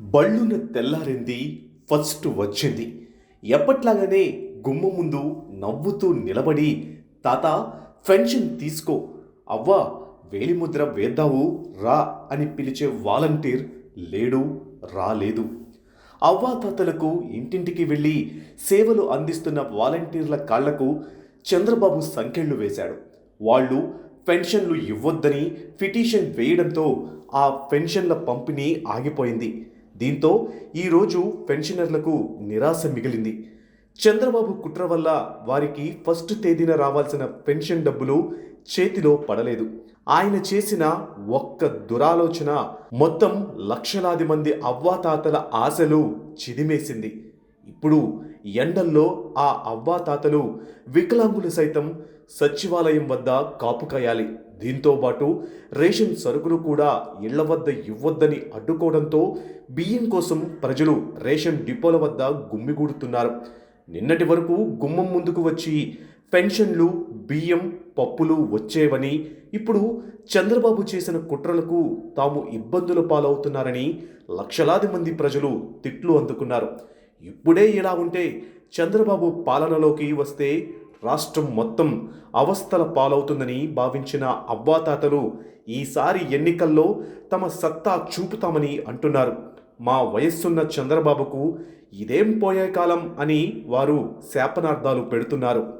బళ్ళున తెల్లారింది ఫస్ట్ వచ్చింది. ఎప్పట్లాగానే గుమ్మ ముందు నవ్వుతూ నిలబడి తాత పెన్షన్ తీసుకో. అవ్వా వేలిముద్ర వేద్దావు రా అని పిలిచే వాలంటీర్ లేడు రాలేదు. అవ్వా తాతలకు ఇంటింటికి వెళ్ళి సేవలు అందిస్తున్న వాలంటీర్ల కాళ్ళకు చంద్రబాబు సంకెళ్ళు వేశాడు. వాళ్ళు పెన్షన్లు ఇవ్వొద్దని పిటిషన్ వేయడంతో ఆ పెన్షన్ల పంపిణీ ఆగిపోయింది. దీంతో ఈరోజు పెన్షనర్లకు నిరాశ మిగిలింది. చంద్రబాబు కుట్ర వల్ల వారికి ఫస్ట్ తేదీన రావాల్సిన పెన్షన్ డబ్బులు చేతిలో పడలేదు. ఆయన చేసిన ఒక్క దురాలోచన మొత్తం లక్షలాది మంది అవ్వాతాతల ఆశలు చిదిమేసింది. ఇప్పుడు ఎండల్లో ఆ అవ్వాతాతలు వికలాంగులు సైతం సచివాలయం వద్ద కాపు కాయాలి. దీంతో పాటు రేషన్ సరుకులు కూడా ఇళ్ళ వద్ద ఇవ్వొద్దని అడ్డుకోవడంతో బియ్యం కోసం ప్రజలు రేషన్ డిపోల వద్ద గుమ్మిగూడుతున్నారు. నిన్నటి వరకు గుమ్మం ముందుకు వచ్చి పెన్షన్లు బియ్యం పప్పులు వచ్చేవని ఇప్పుడు చంద్రబాబు చేసిన కుట్రలకు తాము ఇబ్బందుల పాలవుతున్నారని లక్షలాది మంది ప్రజలు తిట్లు అందుకున్నారు. ఇప్పుడే ఇలా ఉంటే చంద్రబాబు పాలనలోకి వస్తే రాష్ట్రం మొత్తం అవస్థల పాలవుతుందని భావించిన అవ్వాతాతలు ఈసారి ఎన్నికల్లో తమ సత్తా చూపుతామని అంటున్నారు. మా వయస్సున్న చంద్రబాబుకు ఇదేం పోయే కాలం అని వారు శాపనార్థాలు పెడుతున్నారు.